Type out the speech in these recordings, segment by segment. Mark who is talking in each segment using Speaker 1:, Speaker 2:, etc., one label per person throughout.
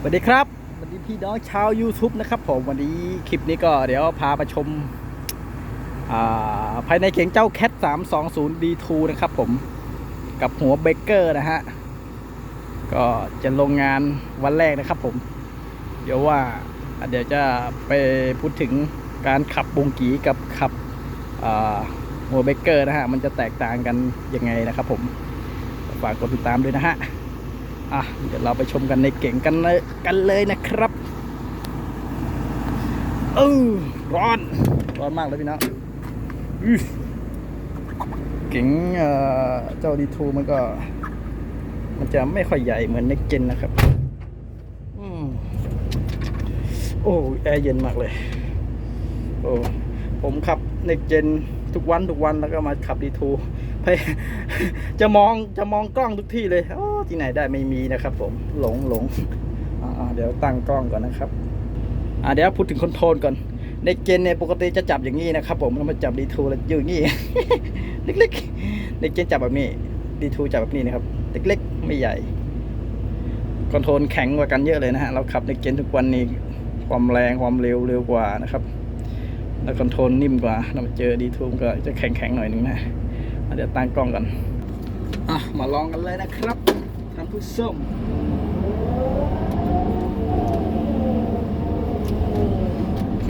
Speaker 1: สวัสดีครับสวัสดีพี่น้องชาว YouTube นะครับ ผมวันนี้คลิปนี้ก็เดี๋ยวพาไปชมาภายในเก๋งเจ้า Cat 320 D2 นะครับผมกับหัวเบเกอร์นะฮะ ก็จะลงงานวันแรกนะครับผม เดี๋ยวว่าเดี๋ยวจะไปพูดถึงการขับบงกีกับขับหัวเบเกอร์นะฮะ มันจะแตกต่างกันยังไงนะครับผม ฝากกดติดตามด้วยนะฮะ อะเดี๋ยวเราไปชมกันในเก่งกันเลยกันเลยนะครับเออร้อน ร้อนมากเลยพี่น้องอื้อเก่งเอ่อเจ้าดีทูมันก็ มันจะไม่ค่อยใหญ่เหมือนเน็กเจนนะครับอืมโอ้แอร์เย็นมากเลย โอ้ผมขับเน็กเจนทุกวันทุกวันแล้วก็มาขับดีทู จะมองจะมองกล้องทุกที่เลยโอ้ที่ไหนได้ไม่มีนะครับ ผมหลงหลงเดี๋ยวตั้งกล้องก่อนนะครับอ่าเดี๋ยวพูดถึงคอนโทรลก่อน ในเจนเนี่ยปกติจะจับอย่างนี้นะครับผมแล้วมาจับดีทูแล้วอยู่อย่างนี้เล็กๆในเจนจับแบบนี้ดีทูจับแบบนี้นะครับ เล็กๆ ไม่ใหญ่คอนโทรลแข็งกว่ากันเยอะเลยนะฮะเราขับในเจนทุกวันนี้ความแรงความเร็วเร็วกว่านะครับ แล้วคอนโทรลนิ่มกว่าเรามาเจอดีทูก็จะแข็งๆหน่อยนึงนะ เดี๋ยวตั้งกล้องกันอะมาลองกันเลยนะครับท่านผู้ชม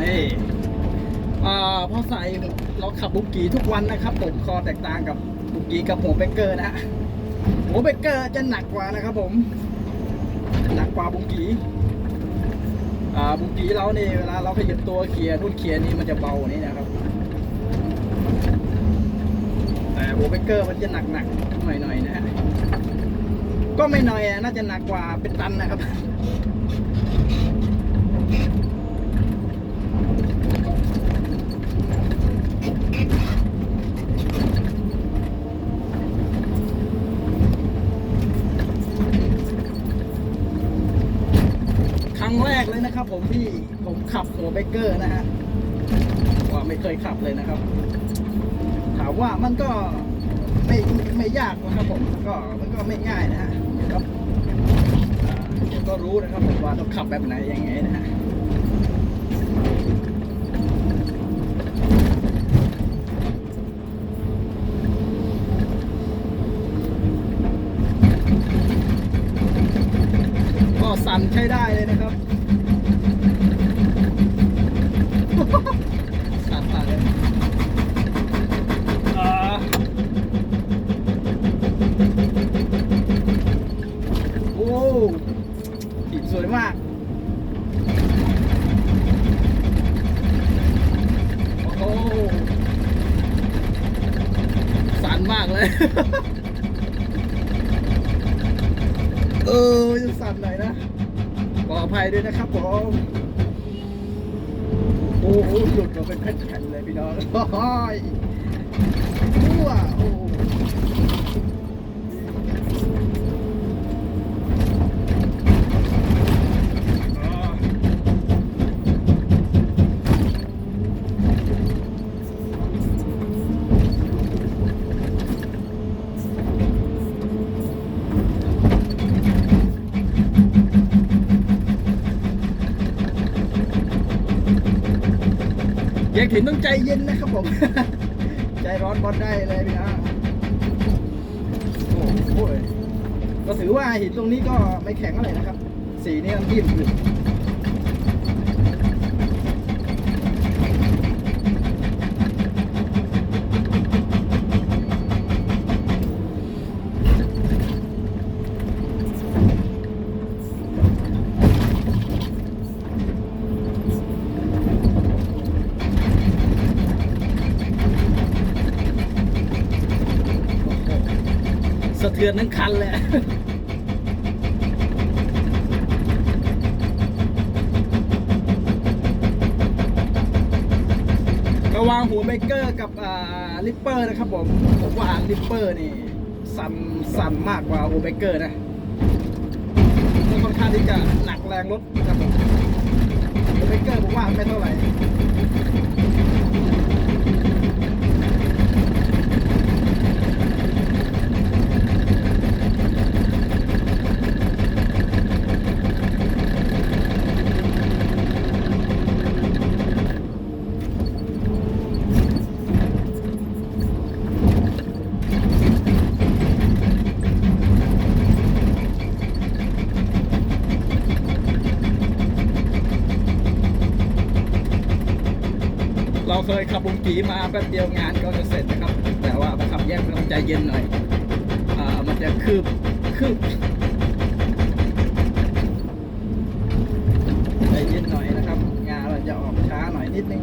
Speaker 1: นี่อ่าพอใส่เราขับบุกกีทุกวันนะครับผมคอแตกต่างกับบุกกีกับหัวเบเกอร์นะฮะหัวเบเกอร์จะหนักกว่านะครับผมหนักกว่าบุกกี้อ่าบุกีเราเนี่ยเวลาเราขยับตัวเขียร์นู่นเขียร์นี่มันจะเบากว่านี้นะครับ แต่โบเบเกอร์มันจะหนักหนักหน่อยหน่อยนะฮะก็ไม่หน่อยอะน่าจะหนักกว่าเป็นตันนะครับครั้งแรกเลยนะครับ ผมที่ผมขับหัวเบเกอร์นะฮะว่าไม่เคยขับเลยนะครับ ถามว่ามันก็ ไม่ไม่ยากนะครับผมก็มันก็ไม่ง่ายนะฮะก็อ่าเดี๋ยวก็รู้นะครับผมว่าต้องขับแบบไหนยังไงนะฮะก็สั่นใช้ได้เลยนะครับ สั่นมากเลยอ่าโอ้ขีดสวยมาก โอ้โหสั่น มากเลย เออจะสั่นหน่อยนะ ขออภัยด้วยนะครับผมโอ้โหหลุดมาเป็นแผ่นๆเลยพี่น้องโอ้ยทั่วโอ้าแยก ถิ่นต้องใจเย็นนะครับผม ใจร้อนบอลได้เลยพี่น้โอ้โหก็ถือว่าหินตรงนี้ก็ไม่แข็งอะไรนะครับ สีนี่มันยิ้มอยู่ สะ เทือนทั้งคันเลยระหวางหัวเบเกอร์กับอาลิปเปอร์นะครับผมผมว่าลิปเปอร์นี่สั่นสั่นมากกว่าหัวเบเกอร์นะค่อนข้างที่จะหนักแรงรถนะครับผมหัวเบเกอร์ผมว่าไม่เท่าไหร่ ยขับบุงกีมาแป๊บเดียวงานก็จะเสร็จนะครับ แต่ว่ามาขับแยกต้องใจเย็นหน่อยอ่ามันจะคืบคืบใจเย็นหน่อยนะครับ งานเราจะออกช้าหน่อยนิดนึง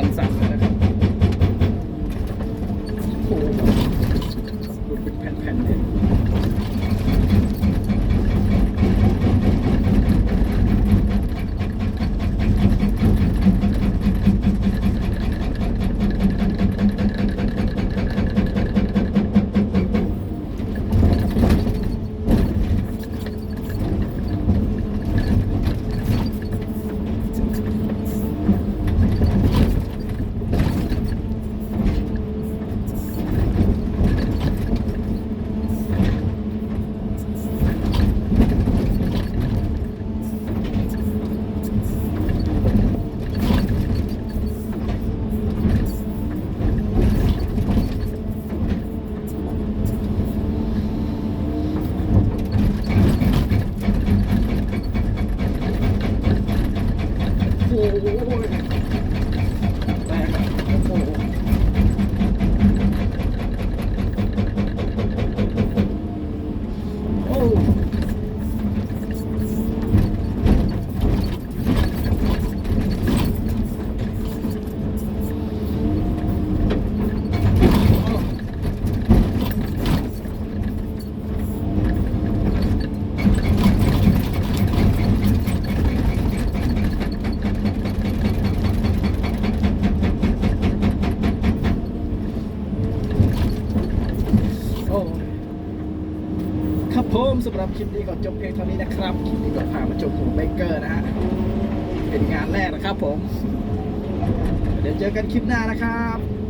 Speaker 1: สั่นสั่นๆเลยนะครับ สำหรับคลิปนี้ก็จบเพียงเท่านี้นะครับคลิปนี้ก็พามาชมหมูเบเกอร์นะฮะเป็นงานแรกนะครับผม เดี๋ยวเจอกันคลิปหน้านะครับ